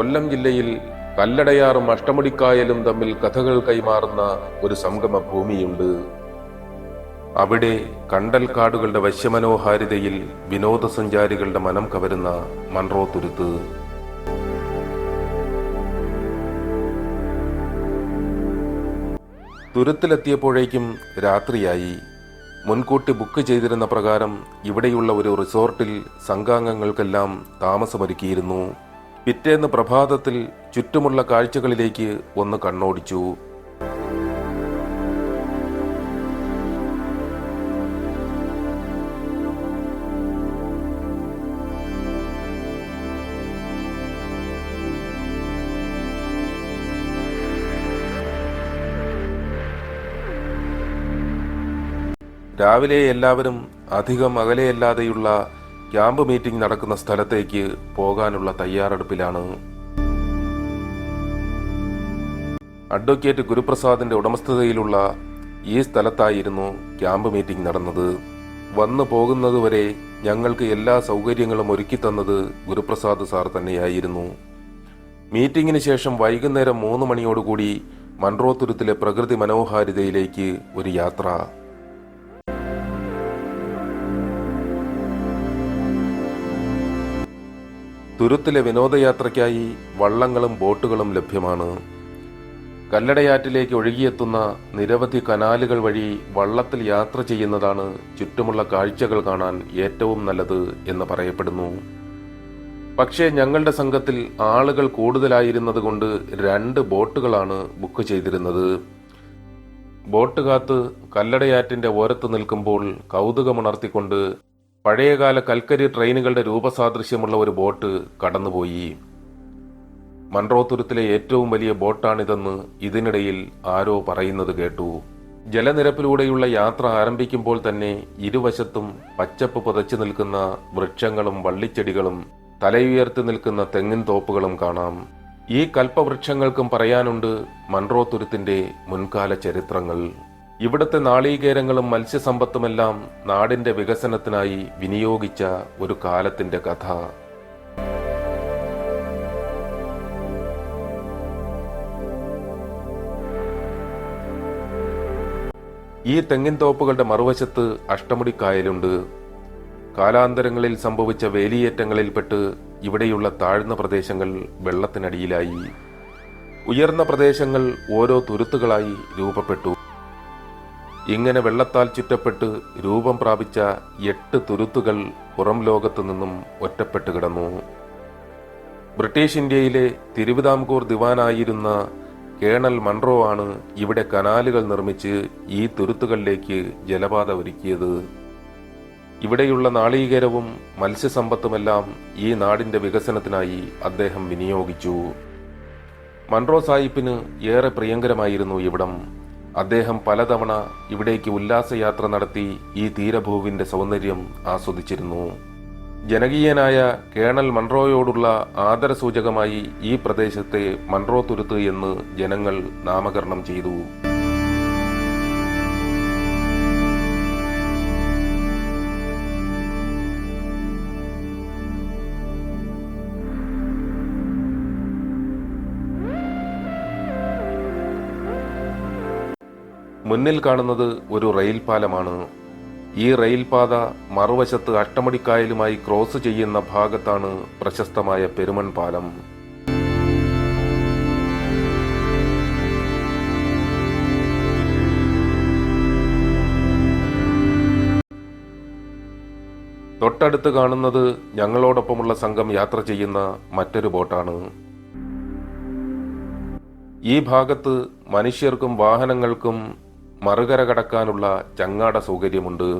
കൊല്ലം ജില്ലയിൽ കല്ലടയാറും അഷ്ടമുടിക്കായലും തമ്മിൽ കഥകൾ കൈമാറുന്ന ഒരു സംഗമ ഭൂമിയുണ്ട് അവിടെ കണ്ടൽക്കാടുകളുടെ വശ്യമനോഹാരിതയിൽ വിനോദസഞ്ചാരികളുടെ മനം കവരുന്ന മൺറോ തുരുത്ത് തുരുത്തിലെത്തിയപ്പോഴേക്കും രാത്രിയായി. മുൻകൂട്ടി ബുക്ക് ചെയ്തിരുന്ന പ്രകാരം ഇവിടെയുള്ള ഒരു റിസോർട്ടിൽ സംഘാംഗങ്ങൾക്കെല്ലാം താമസമൊരുക്കിയിരുന്നു. പിറ്റേന്ന് പ്രഭാതത്തിൽ ചുറ്റുമുള്ള കാഴ്ചകളിലേക്ക് ഒന്ന് കണ്ണോടിച്ചു. രാവിലെ എല്ലാവരും അധികം അകലെയല്ലാതെയുള്ള ക്യാമ്പ് മീറ്റിംഗ് നടക്കുന്ന സ്ഥലത്തേക്ക് പോകാനുള്ള തയ്യാറെടുപ്പിലാണ്. അഡ്വക്കേറ്റ് ഗുരുപ്രസാദിന്റെ ഉടമസ്ഥതയിലുള്ള ഈ സ്ഥലത്തായിരുന്നു ക്യാമ്പ് മീറ്റിംഗ് നടന്നത്. വന്നു പോകുന്നതുവരെ ഞങ്ങൾക്ക് എല്ലാ സൗകര്യങ്ങളും ഒരുക്കി തന്നത് ഗുരുപ്രസാദ് സാർ തന്നെയായിരുന്നു. മീറ്റിംഗിന് ശേഷം വൈകുന്നേരം മൂന്ന് മണിയോടുകൂടി മൺറോത്തുരുത്തിലെ പ്രകൃതി മനോഹാരിതയിലേക്ക് ഒരു യാത്ര. തുരുത്തിലെ വിനോദയാത്രയ്ക്കായി വള്ളങ്ങളും ബോട്ടുകളും ലഭ്യമാണ്. കല്ലടയാറ്റിലേക്ക് ഒഴുകിയെത്തുന്ന നിരവധി കനാലുകൾ വഴി വള്ളത്തിൽ യാത്ര ചെയ്യുന്നതാണ് ചുറ്റുമുള്ള കാഴ്ചകൾ കാണാൻ ഏറ്റവും നല്ലത് എന്ന് പറയപ്പെടുന്നു. പക്ഷേ ഞങ്ങളുടെ സംഘത്തിൽ ആളുകൾ കൂടുതലായിരുന്നത് കൊണ്ട് രണ്ട് ബോട്ടുകളാണ് ബുക്ക് ചെയ്തിരുന്നത്. ബോട്ട് കാത്ത് കല്ലടയാറ്റിന്റെ ഓരത്ത് നിൽക്കുമ്പോൾ കൗതുകമുണർത്തിക്കൊണ്ട് പഴയകാല കൽക്കരി ട്രെയിനുകളുടെ രൂപസാദൃശ്യമുള്ള ഒരു ബോട്ട് കടന്നുപോയി. മൺറോത്തുരുത്തിലെ ഏറ്റവും വലിയ ബോട്ടാണിതെന്ന് ഇതിനിടയിൽ ആരോ പറയുന്നത് കേട്ടു. ജലനിരപ്പിലൂടെയുള്ള യാത്ര ആരംഭിക്കുമ്പോൾ തന്നെ ഇരുവശത്തും പച്ചപ്പ് പുതച്ചു നിൽക്കുന്ന വൃക്ഷങ്ങളും വള്ളിച്ചെടികളും തലയുയർത്തി നിൽക്കുന്ന തെങ്ങിൻ തോപ്പുകളും കാണാം. ഈ കൽപ്പവൃക്ഷങ്ങൾക്കും പറയാനുണ്ട് മൺറോത്തുരുത്തിന്റെ മുൻകാല ചരിത്രങ്ങൾ. ഇവിടുത്തെ നാളീകേരങ്ങളും മത്സ്യസമ്പത്തുമെല്ലാം നാടിന്റെ വികസനത്തിനായി വിനിയോഗിച്ച ഒരു കാലത്തിന്റെ കഥ. ഈ തെങ്ങിൻ തോപ്പുകളുടെ മറുവശത്ത് അഷ്ടമുടിക്കായലുണ്ട്. കാലാന്തരങ്ങളിൽ സംഭവിച്ച വേലിയേറ്റങ്ങളിൽപ്പെട്ട് ഇവിടെയുള്ള താഴ്ന്ന പ്രദേശങ്ങൾ വെള്ളത്തിനടിയിലായി. ഉയർന്ന പ്രദേശങ്ങൾ ഓരോ തുരുത്തുകളായി രൂപപ്പെട്ടു. ഇങ്ങനെ വെള്ളത്താൽ ചുറ്റപ്പെട്ട് രൂപം പ്രാപിച്ച എട്ട് തുരുത്തുകൾ പുറം ലോകത്തു നിന്നും ഒറ്റപ്പെട്ട് കിടന്നു. ബ്രിട്ടീഷ് ഇന്ത്യയിലെ തിരുവിതാംകൂർ ദിവാനായിരുന്ന കേണൽ മൺറോ ആണ് ഇവിടെ കനാലുകൾ നിർമ്മിച്ച് ഈ തുരുത്തുകളിലേക്ക് ജലപാത ഒരുക്കിയത്. ഇവിടെയുള്ള നാളീകരവും മത്സ്യസമ്പത്തുമെല്ലാം ഈ നാടിന്റെ വികസനത്തിനായി അദ്ദേഹം വിനിയോഗിച്ചു. മൺറോ സാഹിബിന് ഏറെ പ്രിയങ്കരമായിരുന്നു ഇവിടം. അദ്ദേഹം പലതവണ ഇവിടേക്ക് ഉല്ലാസയാത്ര നടത്തി ഈ തീരഭൂവിന്റെ സൗന്ദര്യം ആസ്വദിച്ചിരുന്നു. ജനകീയനായ കേണൽ മൺറോയോടുള്ള ആദരസൂചകമായി ഈ പ്രദേശത്തെ മൺറോ തുരുത്ത് എന്ന് ജനങ്ങൾ നാമകരണം ചെയ്തു. മുന്നിൽ കാണുന്നത് ഒരു റെയിൽ പാലമാണ്. ഈ റെയിൽ റെയിൽപാത മറുവശത്ത് അട്ടമടിക്കായലുമായി ക്രോസ് ചെയ്യുന്ന ഭാഗത്താണ് പ്രശസ്തമായ പെരുമൺ പാലം. തൊട്ടടുത്ത് കാണുന്നത് ഞങ്ങളോടൊപ്പമുള്ള സംഘം യാത്ര ചെയ്യുന്ന മറ്റൊരു ബോട്ടാണ്. ഈ ഭാഗത്ത് മനുഷ്യർക്കും വാഹനങ്ങൾക്കും മറുകര കടക്കാനുള്ള ചങ്ങാട സൗകര്യമുണ്ട്.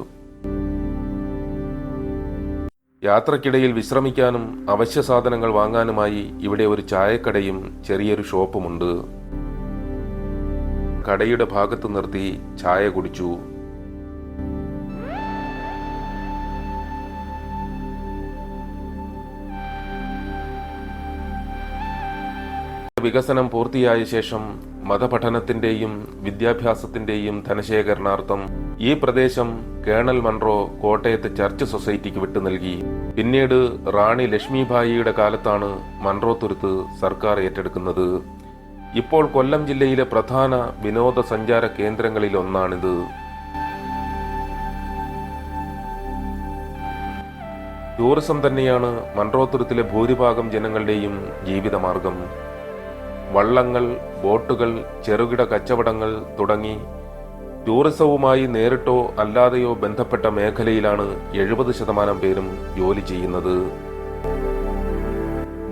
യാത്രക്കിടയിൽ വിശ്രമിക്കാനും അവശ്യ സാധനങ്ങൾ വാങ്ങാനുമായി ഇവിടെ ഒരു ചായക്കടയും ചെറിയൊരു ഷോപ്പുമുണ്ട്. കടയുടെ ഭാഗത്ത് നിർത്തി ചായ കുടിച്ചു. വികസനം പൂർത്തിയായ ശേഷം മതപഠനത്തിന്റെയും വിദ്യാഭ്യാസത്തിന്റെയും ധനശേഖരണാർത്ഥം ഈ പ്രദേശം കേണൽ മൺറോ കോട്ടയത്തെ ചർച്ച് സൊസൈറ്റിക്ക് വിട്ടു നൽകി. പിന്നീട് റാണി ലക്ഷ്മിഭായിയുടെ കാലത്താണ് മൺറോ തുരുത്ത് സർക്കാർ ഏറ്റെടുക്കുന്നത്. ഇപ്പോൾ കൊല്ലം ജില്ലയിലെ പ്രധാന വിനോദസഞ്ചാര കേന്ദ്രങ്ങളിൽ ഒന്നാണിത്. ടൂറിസം തന്നെയാണ് മൺറോത്തുരുത്തിലെ ഭൂരിഭാഗം ജനങ്ങളുടെയും ജീവിതമാർഗം. വള്ളങ്ങൾ ബോട്ടുകൾ ചെറുകിട കച്ചവടങ്ങൾ തുടങ്ങി ടൂറിസവുമായി നേരിട്ടോ അല്ലാതെയോ ബന്ധപ്പെട്ട മേഖലയിലാണ് എഴുപത് ശതമാനം പേരും ജോലി ചെയ്യുന്നത്.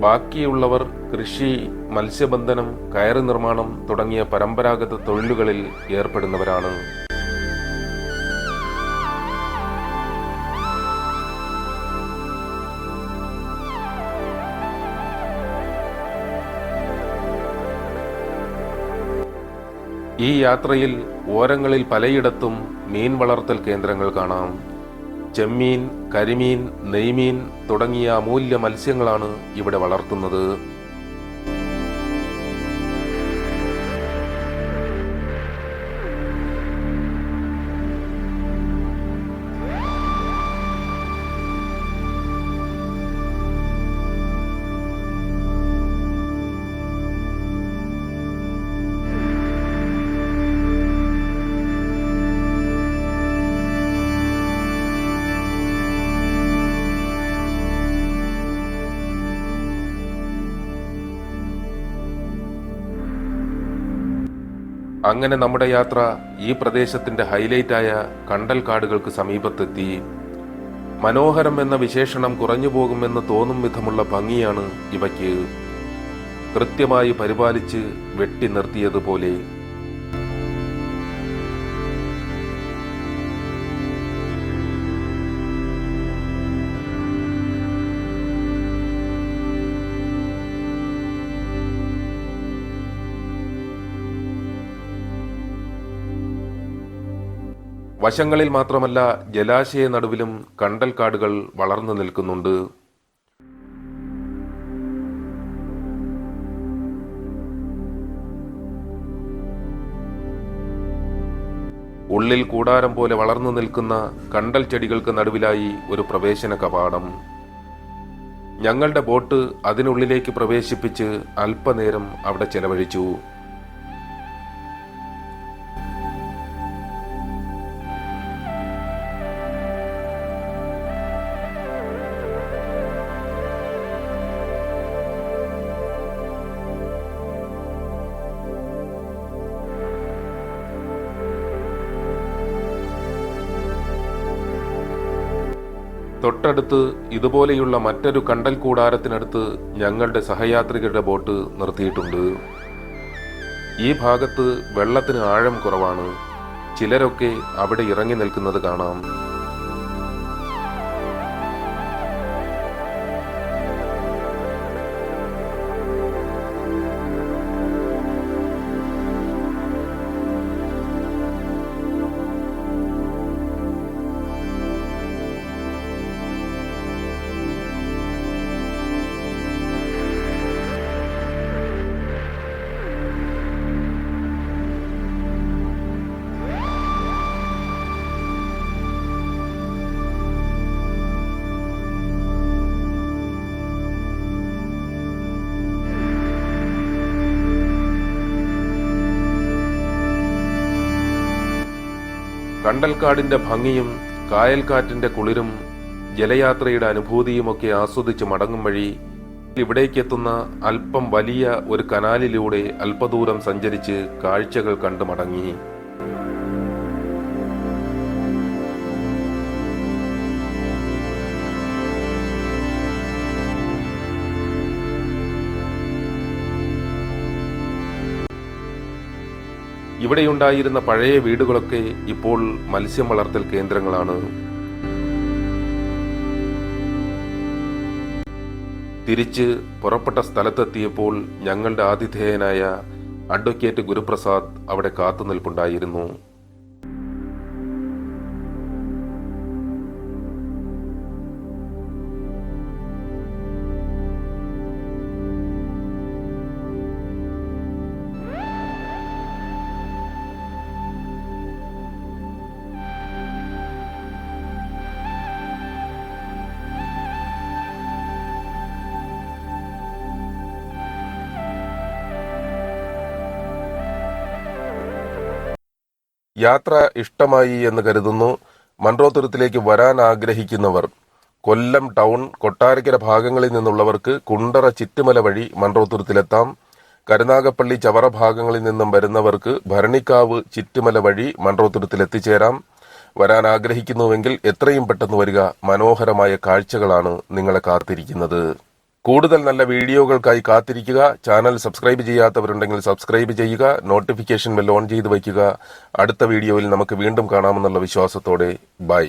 ബാക്കിയുള്ളവർ കൃഷി മത്സ്യബന്ധനം കയറ് നിർമ്മാണം തുടങ്ങിയ പരമ്പരാഗത തൊഴിലുകളിൽ ഏർപ്പെടുന്നവരാണ്. ഈ യാത്രയിൽ ഓരങ്ങളിൽ പലയിടത്തും മീൻ വളർത്തൽ കേന്ദ്രങ്ങൾ കാണാം. ചെമ്മീൻ കരിമീൻ നെയ്മീൻ തുടങ്ങിയ അമൂല്യ മത്സ്യങ്ങളാണ് ഇവിടെ വളർത്തുന്നത്. അങ്ങനെ നമ്മുടെ യാത്ര ഈ പ്രദേശത്തിന്റെ ഹൈലൈറ്റായ കണ്ടൽ കാടുകൾക്ക് സമീപത്തെത്തി. മനോഹരം എന്ന വിശേഷണം കുറഞ്ഞു പോകുമെന്ന് തോന്നും വിധമുള്ള ഭംഗിയാണ് ഇവയ്ക്ക്. കൃത്യമായി പരിപാലിച്ച് വെട്ടി നിർത്തിയതുപോലെ വശങ്ങളിൽ മാത്രമല്ല ജലാശയ നടുവിലും കണ്ടൽക്കാടുകൾ വളർന്നു നിൽക്കുന്നുണ്ട്. ഉള്ളിൽ കൂടാരം പോലെ വളർന്നു നിൽക്കുന്ന കണ്ടൽ ചെടികൾക്ക് നടുവിലായി ഒരു പ്രവേശന കവാടം. ഞങ്ങളുടെ ബോട്ട് അതിനുള്ളിലേക്ക് പ്രവേശിപ്പിച്ച് അല്പനേരം അവിടെ ചെലവഴിച്ചു. തൊട്ടടുത്ത് ഇതുപോലെയുള്ള മറ്റൊരു കണ്ടൽ കൂടാരത്തിനടുത്ത് ഞങ്ങളുടെ സഹയാത്രികരുടെ ബോട്ട് നിർത്തിയിട്ടുണ്ട്. ഈ ഭാഗത്ത് വെള്ളത്തിന് ആഴം കുറവാണ്. ചിലരൊക്കെ അവിടെ ഇറങ്ങി നിൽക്കുന്നത് കാണാം. കണ്ടൽക്കാടിന്റെ ഭംഗിയും കായൽക്കാറ്റിന്റെ കുളിരും ജലയാത്രയുടെ അനുഭൂതിയുമൊക്കെ ആസ്വദിച്ച് മടങ്ങും വഴി ഇവിടേക്കെത്തുന്ന അല്പം വലിയ ഒരു കനാലിലൂടെ അല്പദൂരം സഞ്ചരിച്ച് കാഴ്ചകൾ കണ്ടു മടങ്ങി. ഇവിടെയുണ്ടായിരുന്ന പഴയ വീടുകളൊക്കെ ഇപ്പോൾ മത്സ്യം വളർത്തൽ കേന്ദ്രങ്ങളാണ്. തിരിച്ച് പുറപ്പെട്ട സ്ഥലത്തെത്തിയപ്പോൾ ഞങ്ങളുടെ ആതിഥേയനായ അഡ്വക്കേറ്റ് ഗുരുപ്രസാദ് അവിടെ കാത്തുനിൽപ്പുണ്ടായിരുന്നു. യാത്ര ഇഷ്ടമായി എന്ന് കരുതുന്നു. മൺട്രോത്തുരുത്തിലേക്ക് വരാൻ ആഗ്രഹിക്കുന്നവർ കൊല്ലം ടൗൺ കൊട്ടാരക്കര ഭാഗങ്ങളിൽ നിന്നുള്ളവർക്ക് കുണ്ടറ ചിറ്റുമല വഴി മൺട്രോത്തുരുത്തിലെത്താം കരുനാഗപ്പള്ളി ചവറ ഭാഗങ്ങളിൽ നിന്നും വരുന്നവർക്ക് ഭരണിക്കാവ് ചിറ്റുമല വഴി മൺട്രോത്തുരുത്തിൽ എത്തിച്ചേരാം വരാൻ ആഗ്രഹിക്കുന്നുവെങ്കിൽ എത്രയും പെട്ടെന്ന് വരിക മനോഹരമായ കാഴ്ചകളാണ് നിങ്ങളെ കാത്തിരിക്കുന്നത്. കൂടുതൽ നല്ല വീഡിയോകൾക്കായി കാത്തിരിക്കുക. ചാനൽ സബ്സ്ക്രൈബ് ചെയ്യാത്തവരുണ്ടെങ്കിൽ സബ്സ്ക്രൈബ് ചെയ്യുക. നോട്ടിഫിക്കേഷൻ ബെൽ ഓൺ ചെയ്ത് വയ്ക്കുക. അടുത്ത വീഡിയോയിൽ നമുക്ക് വീണ്ടും കാണാമെന്നുള്ള വിശ്വാസത്തോടെ ബൈ.